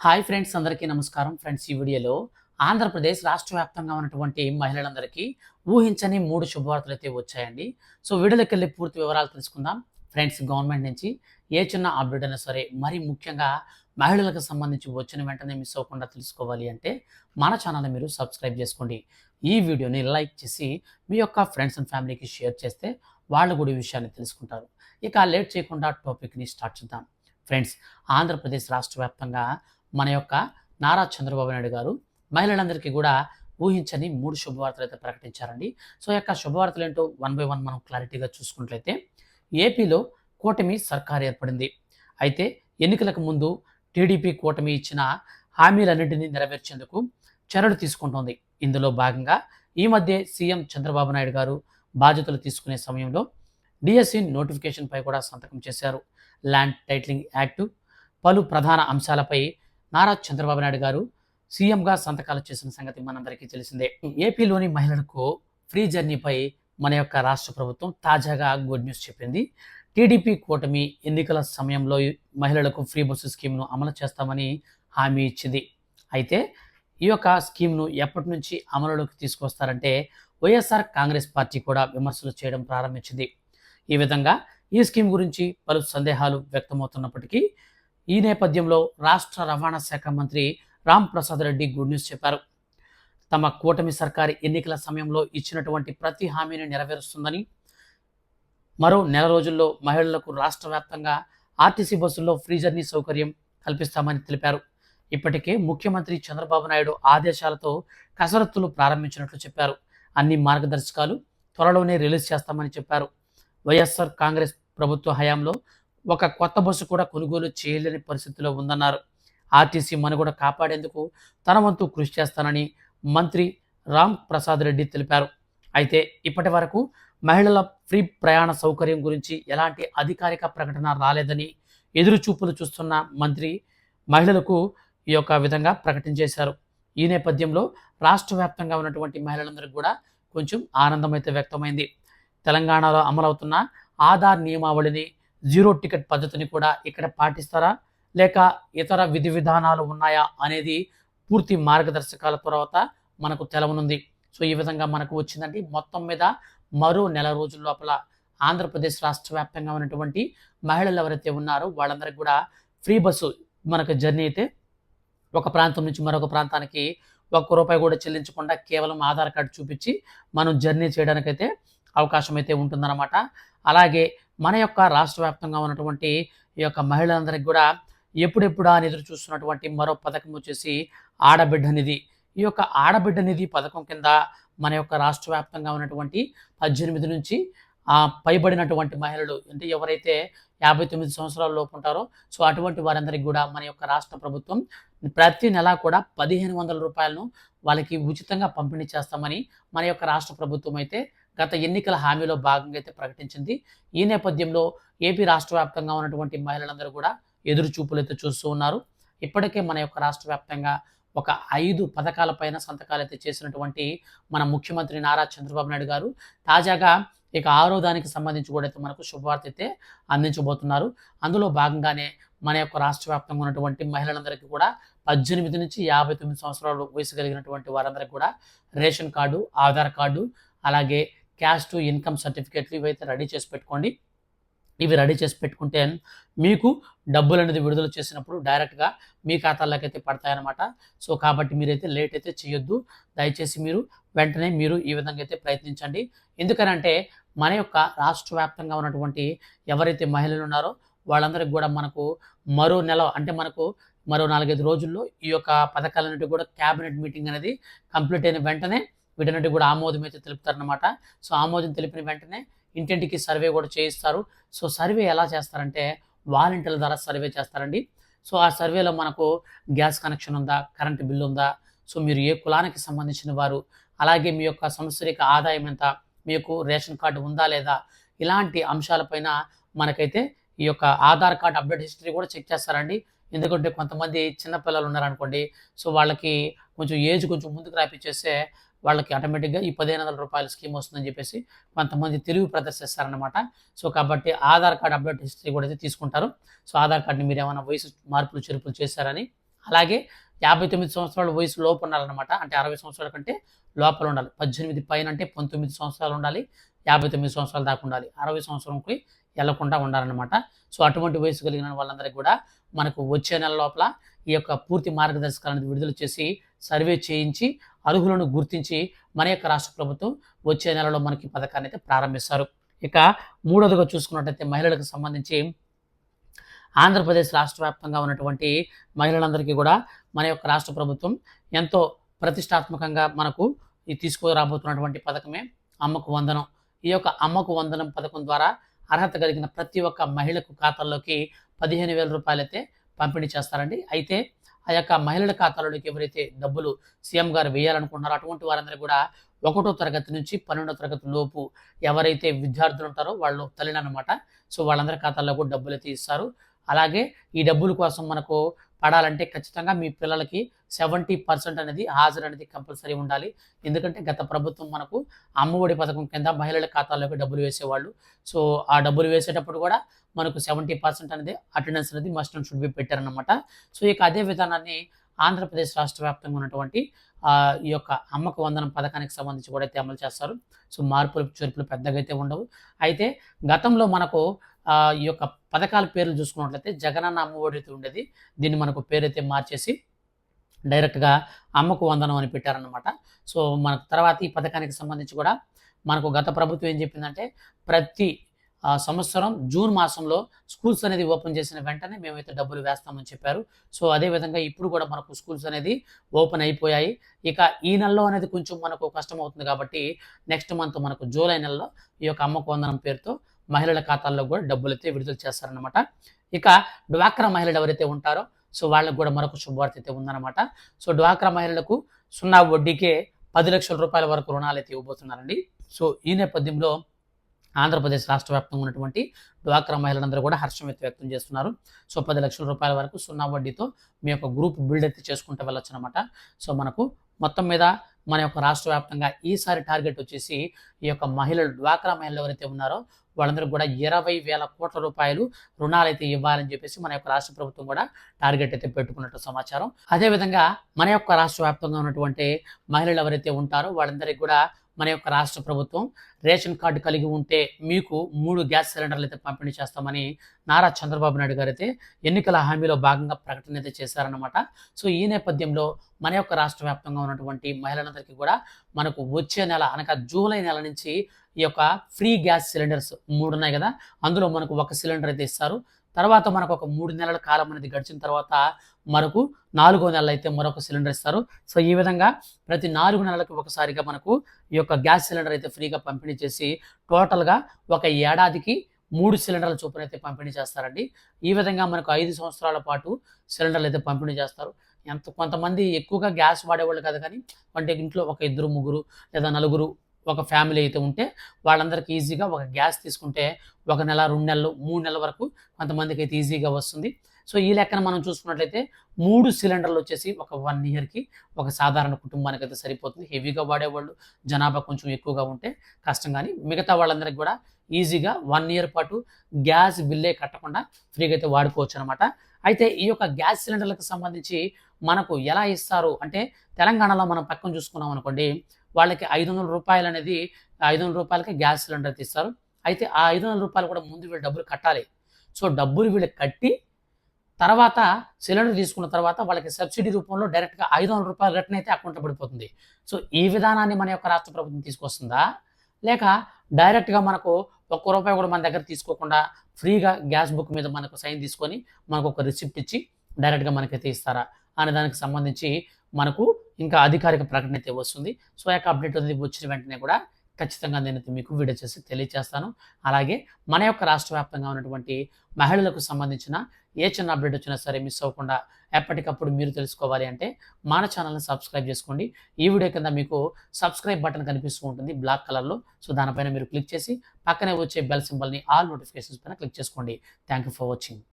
Hi friends అందరికీ నమస్కారం. Friends ఈ వీడియోలో ఆంధ్రప్రదేశ్ రాష్ట్ర వ్యాప్తంగా ఉన్నటువంటి మహిళలందరికీ ఊహించని మూడు శుభవార్తలు అయితే వచ్చాయండి. సో వీడియోలోకి వెళ్ళి పూర్తి వివరాలు తెలుసుకుందాం. ఫ్రెండ్స్ గవర్నమెంట్ నుంచి ఏ చిన్న అప్డేట్ అయినా సరే మరి ముఖ్యంగా మహిళలకు సంబంధించి వచ్చిన వెంటనే మిస్ అవ్వకుండా తెలుసుకోవాలి అంటే మన ఛానల్ని మీరు సబ్స్క్రైబ్ చేసుకోండి. ఈ వీడియోని లైక్ చేసి మీ యొక్క ఫ్రెండ్స్ అండ్ ఫ్యామిలీకి షేర్ చేస్తే వాళ్ళు కూడా ఈ విషయాన్ని తెలుసుకుంటారు. ఇక లేట్ చేయకుండా టాపిక్ని స్టార్ట్ చేద్దాం. ఫ్రెండ్స్ ఆంధ్రప్రదేశ్ రాష్ట్ర వ్యాప్తంగా మన యొక్క నారా చంద్రబాబు నాయుడు గారు మహిళలందరికీ కూడా ఊహించని మూడు శుభవార్తలు అయితే ప్రకటించారండి. సో యొక్క శుభవార్తలు ఏంటో వన్ బై వన్ మనం క్లారిటీగా చూసుకున్నట్లయితే ఏపీలో కూటమి సర్కార్ ఏర్పడింది. అయితే ఎన్నికలకు ముందు టీడీపీ కూటమి ఇచ్చిన హామీలన్నింటినీ నెరవేర్చేందుకు చర్యలు తీసుకుంటోంది. ఇందులో భాగంగా ఈ మధ్య సీఎం చంద్రబాబు నాయుడు గారు బాధ్యతలు తీసుకునే సమయంలో డిఎస్సి నోటిఫికేషన్పై కూడా సంతకం చేశారు. ల్యాండ్ టైటిలింగ్ యాక్టు పలు ప్రధాన అంశాలపై నారా చంద్రబాబు నాయుడు గారు సీఎంగా సంతకాలు చేసిన సంగతి మనందరికీ తెలిసిందే. ఏపీలోని మహిళలకు ఫ్రీ జర్నీపై మన యొక్క రాష్ట్ర ప్రభుత్వం తాజాగా గుడ్ న్యూస్ చెప్పింది. టీడీపీ కూటమి ఎన్నికల సమయంలో మహిళలకు ఫ్రీ బస్సు స్కీమ్ను అమలు చేస్తామని హామీ ఇచ్చింది. అయితే ఈ యొక్క స్కీమ్ను ఎప్పటి నుంచి అమలులోకి తీసుకొస్తారంటే వైఎస్ఆర్ కాంగ్రెస్ పార్టీ కూడా విమర్శలు చేయడం ప్రారంభించింది. ఈ విధంగా ఈ స్కీమ్ గురించి పలు సందేహాలు వ్యక్తమవుతున్నప్పటికీ ఈ నేపథ్యంలో రాష్ట్ర రవాణా శాఖ మంత్రి రామ్ ప్రసాద్ రెడ్డి గుడ్ న్యూస్ చెప్పారు. తమ కూటమి సర్కారు ఎన్నికల సమయంలో ఇచ్చినటువంటి ప్రతి హామీని నెరవేరుస్తుందని మరో నెల రోజుల్లో మహిళలకు రాష్ట్ర వ్యాప్తంగా ఆర్టీసీ బస్సుల్లో ఫ్రీ జర్నీ సౌకర్యం కల్పిస్తామని తెలిపారు. ఇప్పటికే ముఖ్యమంత్రి చంద్రబాబు నాయుడు ఆదేశాలతో కసరత్తులు ప్రారంభించినట్లు చెప్పారు. అన్ని మార్గదర్శకాలు త్వరలోనే రిలీజ్ చేస్తామని చెప్పారు. వైఎస్ఆర్ కాంగ్రెస్ ప్రభుత్వ హయాంలో ఒక కొత్త బస్సు కూడా కొనుగోలు చేయలేని పరిస్థితిలో ఉందన్నారు. ఆర్టీసీ మనుగడ కాపాడేందుకు తన వంతు కృషి చేస్తానని మంత్రి రామ్ ప్రసాద్ రెడ్డి తెలిపారు. అయితే ఇప్పటి వరకు మహిళల ఫ్రీ ప్రయాణ సౌకర్యం గురించి ఎలాంటి అధికారిక ప్రకటన రాలేదని ఎదురు చూపులు చూస్తున్న మంత్రి మహిళలకు ఈ యొక్క విధంగా ప్రకటించేశారు ఈ నేపథ్యంలో రాష్ట్ర వ్యాప్తంగా ఉన్నటువంటి మహిళలందరికీ కూడా కొంచెం ఆనందం అయితే వ్యక్తమైంది. తెలంగాణలో అమలవుతున్న ఆధార్ నియమావళిని జీరో టికెట్ పద్ధతిని కూడా ఇక్కడ పాటిస్తారా? లేక ఇతర విధి విధానాలు ఉన్నాయా అనేది పూర్తి మార్గదర్శకాల తర్వాత మనకు తెలవనుంది. సో ఈ విధంగా మనకు వచ్చిందండి. మొత్తం మీద మరో నెల రోజుల లోపల ఆంధ్రప్రదేశ్ రాష్ట్ర వ్యాప్తంగా ఉన్నటువంటి మహిళలు ఎవరైతే ఉన్నారో వాళ్ళందరికీ కూడా ఫ్రీ బస్సు మనకు జర్నీ అయితే ఒక ప్రాంతం నుంచి మరొక ప్రాంతానికి ఒక్క రూపాయి కూడా చెల్లించకుండా కేవలం ఆధార్ కార్డు చూపించి మనం జర్నీ చేయడానికైతే అవకాశం అయితే ఉంటుందన్నమాట. అలాగే మన యొక్క రాష్ట్ర వ్యాప్తంగా ఉన్నటువంటి ఈ యొక్క మహిళలందరికీ కూడా ఎప్పుడెప్పుడు అని ఎదురు చూస్తున్నటువంటి మరో పథకం వచ్చేసి ఆడబిడ్డ నిధి. ఈ యొక్క ఆడబిడ్డ నిధి పథకం కింద మన యొక్క రాష్ట్ర వ్యాప్తంగా ఉన్నటువంటి పద్దెనిమిది నుంచి పైబడినటువంటి మహిళలు అంటే ఎవరైతే యాభై తొమ్మిది సంవత్సరాల లోపు ఉంటారో సో అటువంటి వారందరికీ కూడా మన యొక్క రాష్ట్ర ప్రభుత్వం ప్రతి నెలా కూడా పదిహేను వందల రూపాయలను వాళ్ళకి ఉచితంగా పంపిణీ చేస్తామని మన యొక్క రాష్ట్ర ప్రభుత్వం అయితే గత ఎన్నికల హామీలో భాగంగా అయితే ప్రకటించింది. ఈ నేపథ్యంలో ఏపీ రాష్ట్ర వ్యాప్తంగా ఉన్నటువంటి మహిళలందరూ కూడా ఎదురు చూపులు అయితే చూస్తూ ఉన్నారు. ఇప్పటికే మన యొక్క రాష్ట్ర వ్యాప్తంగా ఒక ఐదు పథకాలపైన సంతకాలు అయితే చేసినటువంటి మన ముఖ్యమంత్రి నారా చంద్రబాబు నాయుడు గారు తాజాగా ఇక ఆరో దానికి సంబంధించి కూడా అయితే మనకు శుభవార్త అయితే అందించబోతున్నారు. అందులో భాగంగానే మన యొక్క రాష్ట్ర వ్యాప్తంగా ఉన్నటువంటి మహిళలందరికీ కూడా పద్దెనిమిది నుంచి యాభై తొమ్మిది సంవత్సరాలు వయసు కలిగినటువంటి వారందరికీ కూడా రేషన్ కార్డు ఆధార్ కార్డు అలాగే క్యాష్ టు ఇన్కమ్ సర్టిఫికేట్లు ఇవైతే రెడీ చేసి పెట్టుకోండి. ఇవి రెడీ చేసి పెట్టుకుంటే మీకు డబ్బులు అనేది విడుదల చేసినప్పుడు డైరెక్ట్గా మీ ఖాతాలోకి అయితే పడతాయన్నమాట. సో కాబట్టి మీరైతే లేట్ అయితే చేయొద్దు. దయచేసి మీరు వెంటనే మీరు ఈ విధంగా అయితే ప్రయత్నించండి. ఎందుకనంటే మన యొక్క రాష్ట్ర వ్యాప్తంగా ఉన్నటువంటి ఎవరైతే మహిళలు ఉన్నారో వాళ్ళందరికీ కూడా మనకు మరో నెల అంటే మనకు మరో నాలుగైదు రోజుల్లో ఈ యొక్క పథకాలన్నిటి కూడా క్యాబినెట్ మీటింగ్ అనేది కంప్లీట్ అయిన వెంటనే వీటన్నిటి కూడా ఆమోదం అయితే తెలుపుతారనమాట సో ఆమోదం తెలిపిన వెంటనే ఇంటింటికి సర్వే కూడా చేయిస్తారు. సో సర్వే ఎలా చేస్తారంటే వాలంటీర్ల ద్వారా సర్వే చేస్తారండి. సో ఆ సర్వేలో మనకు గ్యాస్ కనెక్షన్ ఉందా కరెంటు బిల్లు ఉందా సో మీరు ఏ కులానికి సంబంధించిన వారు అలాగే మీ యొక్క సంవత్సరిక ఆదాయం ఎంత మీకు రేషన్ కార్డు ఉందా లేదా ఇలాంటి అంశాలపైన మనకైతే ఈ యొక్క ఆధార్ కార్డ్ అప్డేట్ హిస్టరీ కూడా చెక్ చేస్తారండి. ఎందుకంటే కొంతమంది చిన్నపిల్లలు ఉన్నారనుకోండి సో వాళ్ళకి కొంచెం ఏజ్ కొంచెం ముందుకు రాపిచ్చేస్తే వాళ్ళకి ఆటోమేటిక్గా ఈ పదిహేను వందల రూపాయల స్కీమ్ వస్తుందని చెప్పేసి కొంతమంది తిరిగి ప్రదర్శిస్తారనమాట సో కాబట్టి ఆధార్ కార్డ్ అప్డేట్ హిస్టరీ కూడా అయితే తీసుకుంటారు. సో ఆధార్ కార్డుని మీరు ఏమైనా వయసు మార్పులు చెరుపులు చేశారని అలాగే యాభై తొమ్మిది సంవత్సరాల వయసు లోపు ఉండాలన్నమాట. అంటే అరవై సంవత్సరాల కంటే లోపల ఉండాలి. పద్దెనిమిది పైన అంటే పంతొమ్మిది సంవత్సరాలు ఉండాలి యాభై తొమ్మిది సంవత్సరాల దాకా ఉండాలి. అరవై సంవత్సరంకి వెళ్ళకుండా ఉండాలన్నమాట. సో అటువంటి వయసు కలిగిన వాళ్ళందరికీ కూడా మనకు వచ్చే నెల లోపల ఈ యొక్క పూర్తి మార్గదర్శకాలను విడుదల చేసి సర్వే చేయించి అర్హులను గుర్తించి మన యొక్క రాష్ట్ర ప్రభుత్వం వచ్చే నెలలో మనకి పథకాన్ని అయితే ప్రారంభిస్తారు. ఇక మూడోదిగా చూసుకున్నట్టయితే మహిళలకు సంబంధించి ఆంధ్రప్రదేశ్ రాష్ట్ర వ్యాప్తంగా ఉన్నటువంటి మహిళలందరికీ కూడా మన యొక్క రాష్ట్ర ప్రభుత్వం ఎంతో ప్రతిష్టాత్మకంగా మనకు ఈ తీసుకురాబోతున్నటువంటి పథకమే అమ్మకు వందనం. ఈ యొక్క అమ్మకు వందనం పథకం ద్వారా అర్హత కలిగిన ప్రతి ఒక్క మహిళకు ఖాతాల్లోకి పదిహేను వేల రూపాయలు అయితే పంపిణీ చేస్తారండి. అయితే ఆ యొక్క మహిళల ఖాతాలోకి ఎవరైతే డబ్బులు సీఎం గారు వేయాలనుకుంటున్నారో అటువంటి వారందరూ కూడా ఒకటో తరగతి నుంచి పన్నెండో తరగతి లోపు ఎవరైతే విద్యార్థులు ఉంటారో వాళ్ళు తల్లినమాట సో వాళ్ళందరి ఖాతాల్లో కూడా డబ్బులు అయితే ఇస్తారు. అలాగే ఈ డబ్బుల కోసం మనకు పడాలంటే ఖచ్చితంగా మీ పిల్లలకి సెవెంటీ పర్సెంట్ అనేది హాజరు అనేది కంపల్సరీ ఉండాలి. ఎందుకంటే గత ప్రభుత్వం మనకు అమ్మఒడి పథకం కింద మహిళల ఖాతాల్లోకి డబ్బులు వేసేవాళ్ళు. సో ఆ డబ్బులు వేసేటప్పుడు కూడా మనకు సెవెంటీ పర్సెంట్ అనేది అటెండెన్స్ అనేది మస్ట్ అండ్ షుడ్ బి పెట్టారనమాట సో ఇక అదే విధానాన్ని ఆంధ్రప్రదేశ్ రాష్ట్ర వ్యాప్తంగా ఉన్నటువంటి ఈ యొక్క అమ్మక వందనం పథకానికి సంబంధించి కూడా అయితే అమలు చేస్తారు. సో మార్పులు చేర్పులు పెద్దగా అయితే ఉండవు. అయితే గతంలో మనకు ఈ యొక్క పథకాల పేర్లు చూసుకున్నట్లయితే జగనన్న అమ్మఒడి ఉండేది. దీన్ని మనకు పేరైతే మార్చేసి డైరెక్ట్గా అమ్మకు వందనం అని పెట్టారనమాట సో మనకు తర్వాత ఈ పథకానికి సంబంధించి కూడా మనకు గత ప్రభుత్వం ఏం చెప్పిందంటే ప్రతి సంవత్సరం జూన్ మాసంలో స్కూల్స్ అనేది ఓపెన్ చేసిన వెంటనే మేమైతే డబ్బులు వేస్తామని చెప్పారు. సో అదేవిధంగా ఇప్పుడు కూడా మనకు స్కూల్స్ అనేది ఓపెన్ అయిపోయాయి. ఇక ఈ నెలలో అనేది కొంచెం మనకు కష్టం అవుతుంది కాబట్టి నెక్స్ట్ మంత్ మనకు జూలై నెలలో ఈ యొక్క అమ్మకు వందనం పేరుతో మహిళల ఖాతాల్లో కూడా డబ్బులు అయితే విడుదల చేస్తారనమాట ఇక డ్వాక్రా మహిళలు ఎవరైతే ఉంటారో సో వాళ్ళకు కూడా మరొక శుభవార్త అయితే ఉందన్నమాట. సో డ్వాక్రా మహిళలకు సున్నా వడ్డీకే పది లక్షల రూపాయల వరకు రుణాలు అయితే ఇవ్వబోతున్నారండి. సో ఈ నేపథ్యంలో ఆంధ్రప్రదేశ్ రాష్ట్ర వ్యాప్తంగా ఉన్నటువంటి డ్వాక్రా మహిళలందరూ కూడా హర్షం వ్యక్తం చేస్తున్నారు. సో పది లక్షల రూపాయల వరకు సున్నా వడ్డీతో మీ యొక్క గ్రూప్ బిల్డ్ అయితే చేసుకుంటూ వెళ్ళొచ్చు అనమాట సో మనకు మొత్తం మీద మన యొక్క రాష్ట్ర వ్యాప్తంగా ఈసారి టార్గెట్ వచ్చేసి ఈ యొక్క మహిళలు డ్వాక్రా మహిళలు ఎవరైతే ఉన్నారో వాళ్ళందరూ కూడా ఇరవై వేల కోట్ల రూపాయలు రుణాలు అయితే ఇవ్వాలని చెప్పేసి మన యొక్క రాష్ట్ర ప్రభుత్వం కూడా టార్గెట్ అయితే పెట్టుకున్నట్టు సమాచారం. అదేవిధంగా మన యొక్క రాష్ట్ర వ్యాప్తంగా ఉన్నటువంటి మహిళలు ఎవరైతే ఉంటారో వాళ్ళందరికీ కూడా మన యొక్క రాష్ట్ర ప్రభుత్వం రేషన్ కార్డు కలిగి ఉంటే మీకు మూడు గ్యాస్ సిలిండర్లు అయితే పంపిణీ చేస్తామని నారా చంద్రబాబు నాయుడు గారు అయితే ఎన్నికల హామీలో భాగంగా ప్రకటన అయితే చేశారనమాట సో ఈ నేపథ్యంలో మన యొక్క రాష్ట్ర వ్యాప్తంగా ఉన్నటువంటి మహిళలందరికీ కూడా మనకు వచ్చే నెల అనగా జూలై నెల నుంచి ఈ యొక్క ఫ్రీ గ్యాస్ సిలిండర్స్ మూడు ఉన్నాయి కదా? అందులో మనకు ఒక సిలిండర్ అయితే ఇస్తారు. తర్వాత మనకు ఒక మూడు నెలల కాలం అనేది గడిచిన తర్వాత మనకు నాలుగో నెలలు అయితే మరొక సిలిండర్ ఇస్తారు. సో ఈ విధంగా ప్రతి నాలుగు నెలలకు ఒకసారిగా మనకు ఈ యొక్క గ్యాస్ సిలిండర్ అయితే ఫ్రీగా పంపిణీ చేసి టోటల్గా ఒక ఏడాదికి మూడు సిలిండర్ల చొప్పున అయితే పంపిణీ చేస్తారండి. ఈ విధంగా మనకు ఐదు సంవత్సరాల పాటు సిలిండర్లు అయితే పంపిణీ చేస్తారు. ఎంత కొంతమంది ఎక్కువగా గ్యాస్ వాడేవాళ్ళు కదా కానీ అంటే ఇంట్లో ఒక ఇద్దరు ముగ్గురు లేదా నలుగురు ఒక ఫ్యామిలీ అయితే ఉంటే వాళ్ళందరికీ ఈజీగా ఒక గ్యాస్ తీసుకుంటే ఒక నెల రెండు నెలలు మూడు నెలల వరకు కొంతమందికి అయితే ఈజీగా వస్తుంది. సో ఈ లెక్కన మనం చూసుకున్నట్లయితే మూడు సిలిండర్లు వచ్చేసి ఒక వన్ ఇయర్కి ఒక సాధారణ కుటుంబానికి అయితే సరిపోతుంది. హెవీగా వాడేవాళ్ళు జనాభా కొంచెం ఎక్కువగా ఉంటే కష్టం. కానీ మిగతా వాళ్ళందరికీ కూడా ఈజీగా వన్ ఇయర్ పాటు గ్యాస్ బిల్లే కట్టకుండా ఫ్రీగా అయితే వాడుకోవచ్చు అనమాట అయితే ఈ యొక్క గ్యాస్ సిలిండర్లకు సంబంధించి మనకు ఎలా ఇస్తారు? అంటే తెలంగాణలో మనం పక్కన చూసుకున్నాం అనుకోండి వాళ్ళకి ఐదు వందల రూపాయలు అనేది ఐదు వందల రూపాయలకి గ్యాస్ సిలిండర్ తీస్తారు. అయితే ఆ ఐదు వందల రూపాయలు కూడా ముందు వీళ్ళు డబ్బులు కట్టాలి. సో డబ్బులు వీళ్ళు కట్టి తర్వాత సిలిండర్ తీసుకున్న తర్వాత వాళ్ళకి సబ్సిడీ రూపంలో డైరెక్ట్గా ఐదు వందల రూపాయలు రిటర్న్ అయితే అకౌంట్లో పడిపోతుంది. సో ఈ విధానాన్ని మన యొక్క రాష్ట్ర ప్రభుత్వం తీసుకొస్తుందా? లేక డైరెక్ట్గా మనకు ఒక్క రూపాయి కూడా మన దగ్గర తీసుకోకుండా ఫ్రీగా గ్యాస్ బుక్ మీద మనకు సైన్ తీసుకొని మనకు ఒక రిసిప్ట్ ఇచ్చి డైరెక్ట్గా మనకైతే ఇస్తారా? అనే దానికి సంబంధించి మనకు ఇంకా అధికారిక ప్రకటన అయితే వస్తుంది. సో యొక్క అప్డేట్ అనేది వచ్చిన వెంటనే కూడా ఖచ్చితంగా నేనైతే మీకు వీడియో చేసి తెలియజేస్తాను అలాగే మన యొక్క రాష్ట్ర వ్యాప్తంగా ఉన్నటువంటి మహిళలకు సంబంధించిన ఏ చిన్న అప్డేట్ వచ్చినా సరే మిస్ అవ్వకుండా ఎప్పటికప్పుడు మీరు తెలుసుకోవాలి అంటే మన ఛానల్ని సబ్స్క్రైబ్ చేసుకోండి. ఈ వీడియో కింద మీకు సబ్స్క్రైబ్ బటన్ కనిపిస్తూ ఉంటుంది బ్లాక్ కలర్లో. సో దానిపైన మీరు క్లిక్ చేసి పక్కనే వచ్చే బెల్ సింబల్ని ఆల్ నోటిఫికేషన్స్ పైన క్లిక్ చేసుకోండి. Thank you for watching.